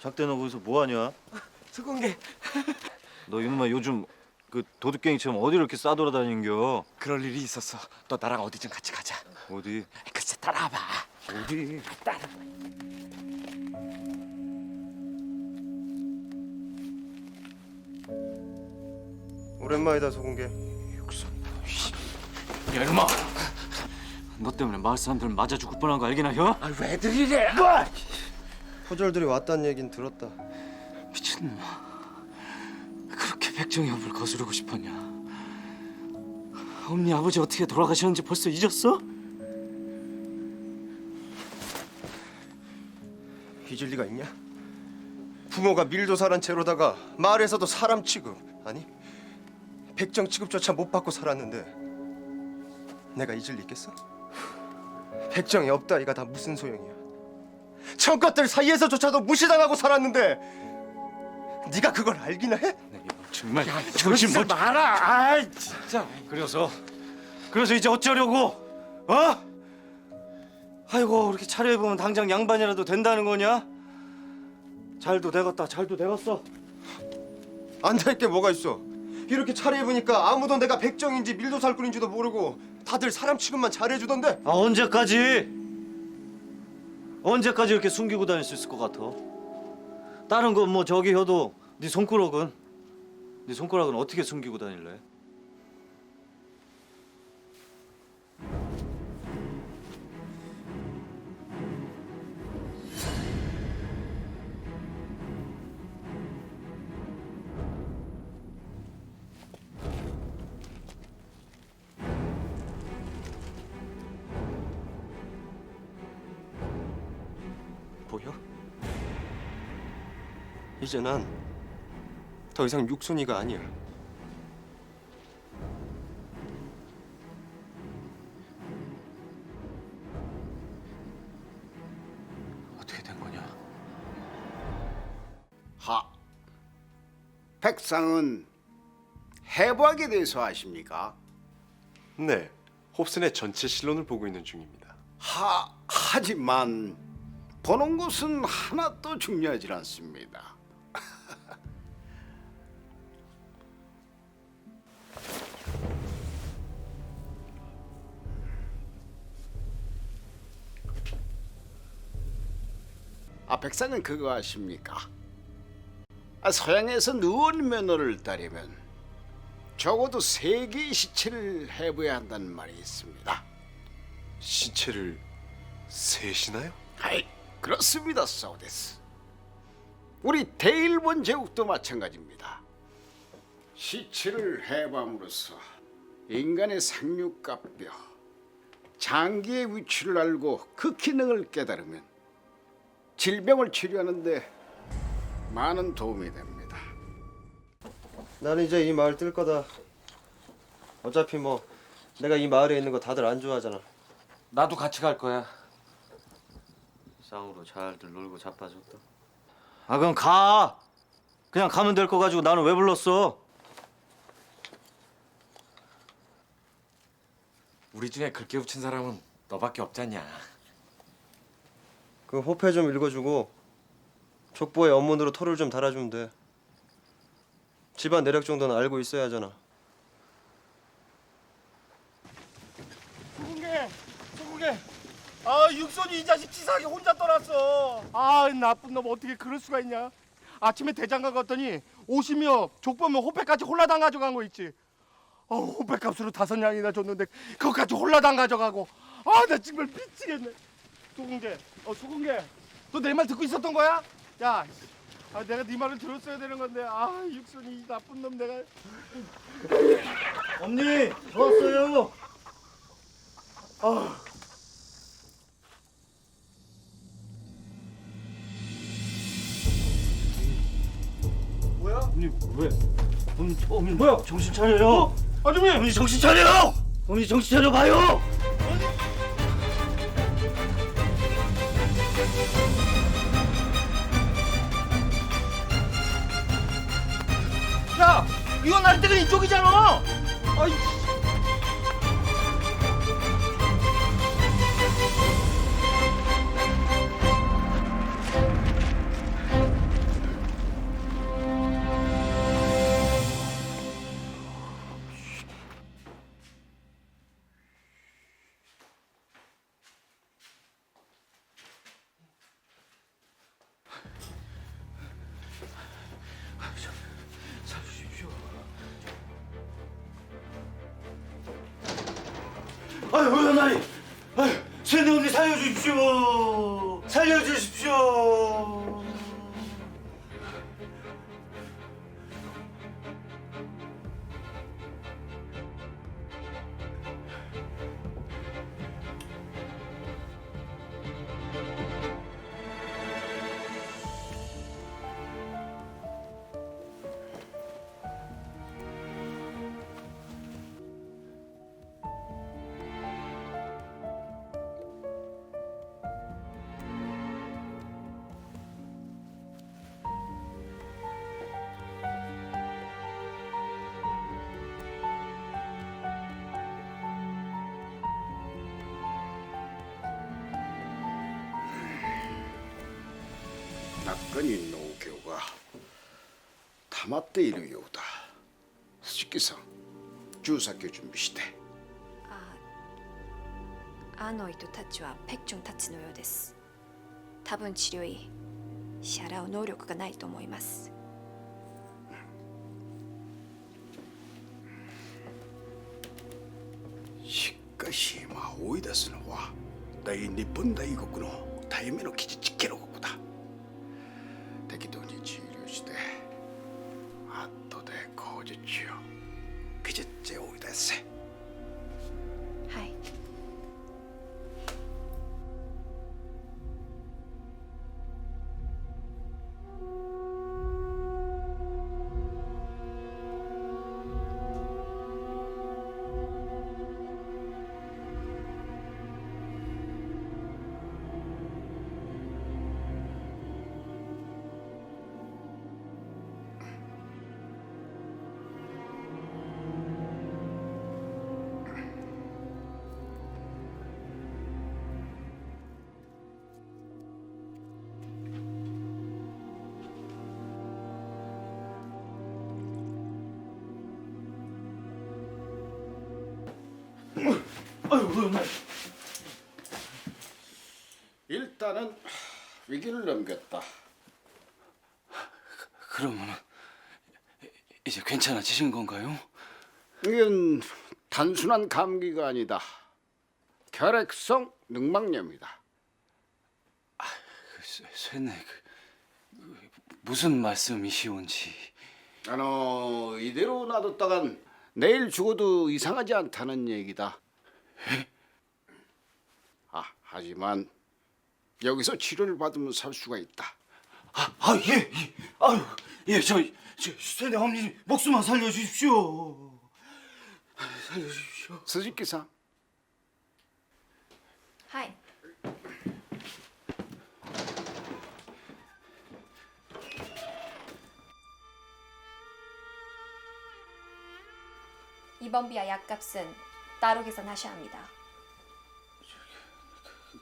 작대 너 거기서 뭐 하냐? 수공개 너 이놈아 요즘 그 도둑갱이처럼 어디를 이렇게 싸돌아다니는겨? 그럴 일이 있었어. 너 나랑 어디 좀 같이 가자. 어디? 글쎄 따라와봐. 어디? 오랜만이다 소공개. 야 이놈아! 너 때문에 마을 사람들 맞아 죽을 뻔한 거 알기나 혀? 아 왜들 이래? 포졸들이 왔다는 얘긴 들었다. 미친놈아 그렇게 백정이 업을 거스르고 싶었냐? 엄니 아버지 어떻게 돌아가셨는지 벌써 잊었어? 잊을 리가 있냐? 부모가 밀도살한 채로다가 마을에서도 사람 취급 아니 백정 취급조차 못 받고 살았는데 내가 잊을 리 있겠어? 백정이 없다 이가 다 무슨 소용이야? 청껏들 사이에서조차도 무시당하고 살았는데 네가 그걸 알기나 해? 네, 정말 정신 못 마라. 아 진짜. 그래서 그래서 이제 어쩌려고? 어? 아이고 그렇게 차려입으면 당장 양반이라도 된다는 거냐? 잘도 되겠다 잘도 되겠어 안될게 뭐가 있어? 이렇게 차려입으니까 아무도 내가 백정인지 밀도살꾼인지도 모르고 다들 사람 취급만 잘해주던데 아 언제까지? 언제까지 이렇게 숨기고 다닐 수 있을 것 같아? 다른 건 뭐 저기 해도 네 손가락은 네 손가락은 어떻게 숨기고 다닐래? 이제 난 더 이상 육손이가 아니야. 어떻게 된 거냐? 하 백상은 해부학에 대해서 아십니까? 네, 홉슨의 전체 실론을 보고 있는 중입니다. 하 하지만 보는 것은 하나도 중요하지 않습니다. 아 백상은 그거 아십니까? 아, 서양에서 누운 면허를 따려면 적어도 세 개의 시체를 해부해야 한다는 말이 있습니다. 시체를 셋이나요? 아이 그렇습니다, 사우데스. 우리 대일본 제국도 마찬가지입니다. 시체를 해부함으로써 인간의 상륙과 뼈, 장기의 위치를 알고 그 기능을 깨달으면 질병을 치료하는데 많은 도움이 됩니다. 나는 이제 이 마을 뜰 거다. 어차피 뭐 내가 이 마을에 있는 거 다들 안 좋아하잖아. 나도 같이 갈 거야. 쌍으로 잘들 놀고 자빠졌다. 아 그럼 가. 그냥 가면 될 거 가지고 나는 왜 불렀어? 우리 중에 그렇게 붙인 사람은 너밖에 없잖냐. 그 호패 좀 읽어주고 족보에 원문으로 토를 좀 달아주면 돼. 집안 내력 정도는 알고 있어야 하잖아. 소국에 소국에 아 육손이 이 자식 치사하게 혼자 떠났어. 아 나쁜 놈 어떻게 그럴 수가 있냐? 아침에 대장간 갔더니 옷이며 족보며 호패까지 홀라당 가져간 거 있지. 아 호패 값으로 다섯 냥이나 줬는데 그것까지 홀라당 가져가고. 아 나 정말 미치겠네 소국에 어 소국에 너내 말 듣고 있었던 거야? 야 아, 내가 네 말을 들었어야 되는 건데 아 육손이 이 나쁜 놈 내가 언니 좋았어요. 뭐야? 언니 왜? 언니, 언니 뭐야? 정신 차려요. 아줌마 언니 정신 차려요. 언니 정신 차려 봐요. 야 이거 날 때가 이쪽이잖아. 아이 살려주십시오. 살려주십시오. 家人のお経が溜まっているようだ。七木さん銃先を準備して。ああの人たちはペッチョンたちのようです。多分治療医支払う能力がないと思います。しかし今追い出すのは大日本大国の対面の基地地記録 아유, 왜, 일단은 위기를 넘겼다 그러면 이제 괜찮아지신 건가요? 이건 단순한 감기가 아니다 결핵성 늑막염이다 그 쇠- 쇠네 그, 무슨 말씀이시온지. 아노 이대로 놔뒀다간 내일 죽어도 이상하지 않다는 얘기다. 아 하지만 여기서 치료를 받으면 살 수가 있다. 아, 아 예, 예. 아유, 예, 저, 저 쇠네 어머니 목숨만 살려주십시오. 살려주십시오. 스즈키상 はい 이번비와 약값은 따로 계산하셔야 합니다.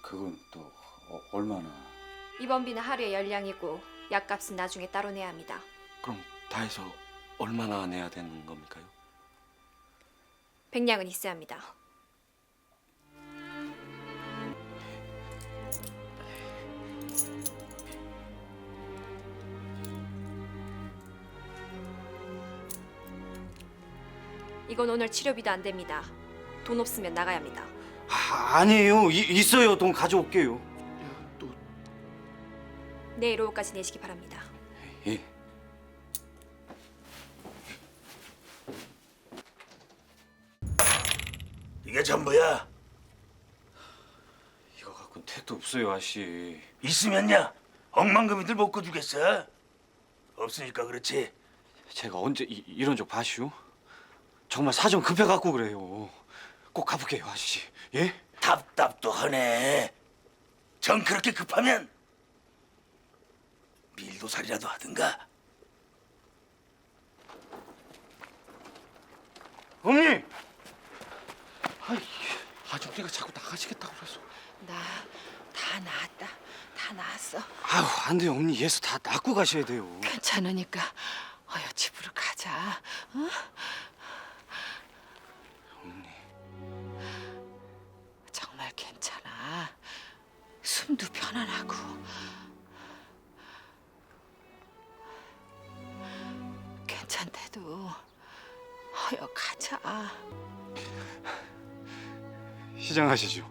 그건 또 어, 얼마나? 입원비는 하루에 열량이고 약값은 나중에 따로 내야 합니다. 그럼 다 해서 얼마나 내야 되는 겁니까요? 백량은 있어야 합니다. 이건 오늘 치료비도 안 됩니다. 돈 없으면 나가야 합니다. 아, 아니에요. 이, 있어요. 돈 가져올게요. 내일 오후까지 내시기 바랍니다. 예. 이게 전부야. 이거 갖고는 택도 없어요, 아씨. 있으면야 억만금이들 못 꺼주겠어. 없으니까 그렇지. 제가 언제 이, 이런 적 봐시오? 정말 사정 급해 갖고 그래요. 꼭 가볼게요, 아저씨. 예? 답답도 하네. 정 그렇게 급하면 밀도살이라도 하든가. 어머니! 아이, 아줌마가 자꾸 나가시겠다고 그래서. 나 다 나았다. 다 나았어. 아유, 안 돼요, 어머니. 예수 다 낳고 가셔야 돼요. 괜찮으니까 어여 집으로 가자. 어? 시장하시죠.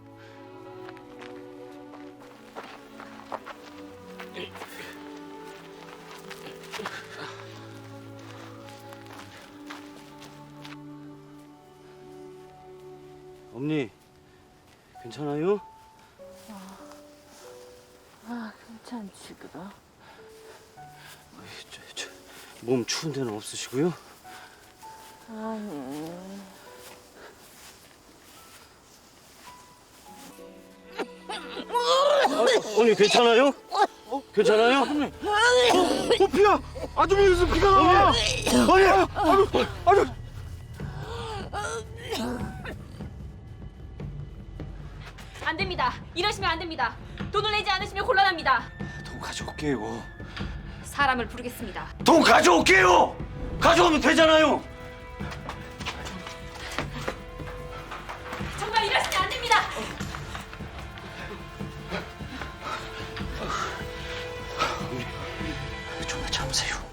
엄니 괜찮아요? 아 괜찮지 그럼. 몸 추운 데는 없으시고요? 언니 괜찮아요? 괜찮아요? 어 피가 아줌마에서 피가 나. 아니 아유 아유 안 됩니다. 이러시면 안 됩니다. 돈을 내지 않으시면 곤란합니다. 돈 가져올게요. 사람을 부르겠습니다. 돈 가져올게요. 가져오면 되잖아요. 참으세요.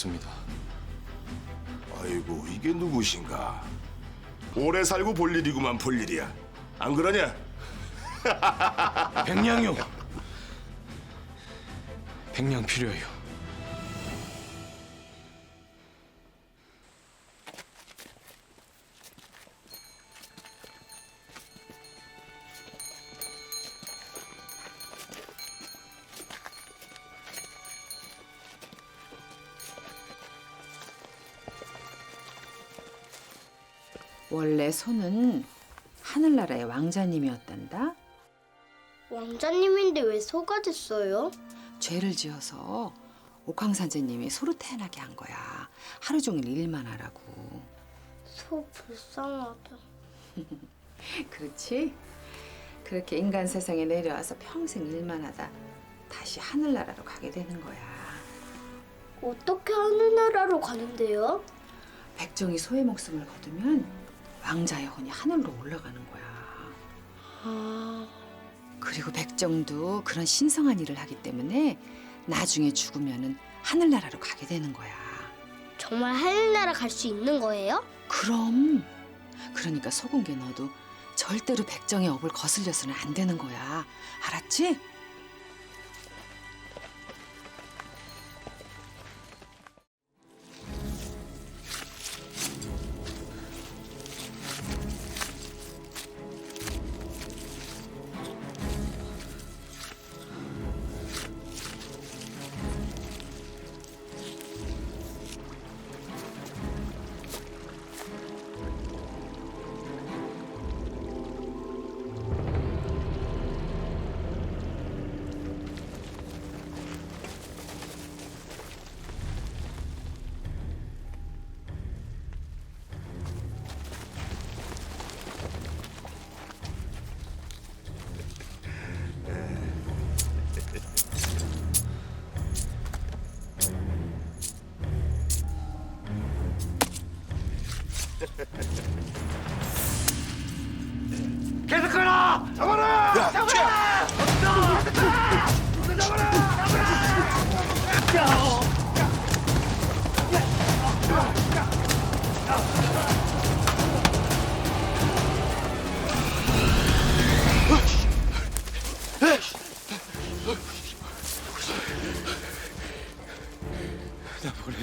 칼 잡았습니다. 아이고 이게 누구신가? 오래 살고 볼 일이구만 볼 일이야. 안 그러냐? 백냥요. 백냥 필요해요. 원래 소는 하늘나라의 왕자님이었단다. 왕자님인데 왜 소가 됐어요? 죄를 지어서 옥황산제님이 소로 태어나게 한 거야. 하루 종일 일만 하라고. 소 불쌍하다. 그렇지? 그렇게 인간 세상에 내려와서 평생 일만 하다 다시 하늘나라로 가게 되는 거야. 어떻게 하늘나라로 가는데요? 백정이 소의 목숨을 거두면 왕자의 혼이 하늘로 올라가는 거야. 아, 그리고 백정도 그런 신성한 일을 하기 때문에 나중에 죽으면은 하늘나라로 가게 되는 거야. 정말 하늘나라 갈 수 있는 거예요? 그럼 그러니까 소금개 너도 절대로 백정의 업을 거슬려서는 안 되는 거야. 알았지?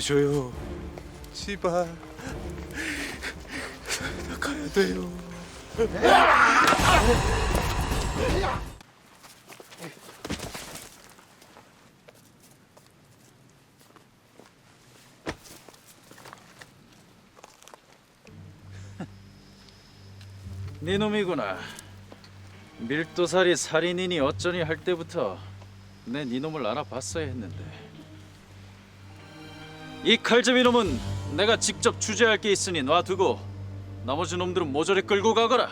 나 보내줘요. 제발. 나 가야 돼요. 네 놈이구나. 밀도살이 살인이니 어쩌니 할 때부터 내네 놈을 알아봤어야 했는데. 이 칼잡이 놈은 내가 직접 주재할 게 있으니 놔두고 나머지 놈들은 모조리 끌고 가거라.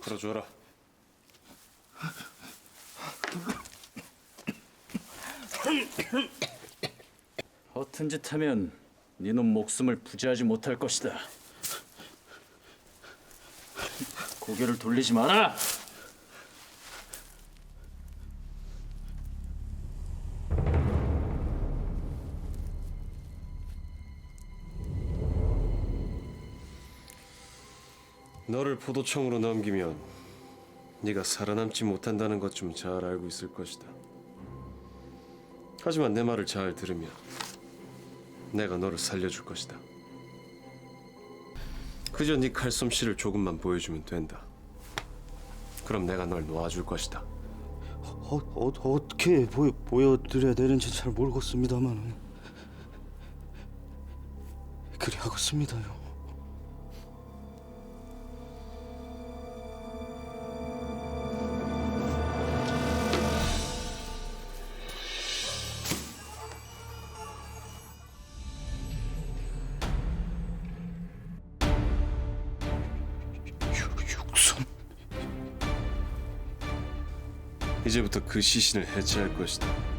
풀어줘라. 허튼 짓 하면 네놈 목숨을 부지하지 못할 것이다. 고개를 돌리지 마라. 너를 포도청으로 넘기면 네가 살아남지 못한다는 것 좀 잘 알고 있을 것이다. 하지만 내 말을 잘 들으면 내가 너를 살려줄 것이다. 그저 네 칼솜씨를 조금만 보여주면 된다. 그럼 내가 널 놓아줄 것이다. 어, 어, 어떻게 보여, 보여드려야 되는지 잘 모르겠습니다만 그리 하겠습니다요. 이제부터 그 시신을 해체할 것이다.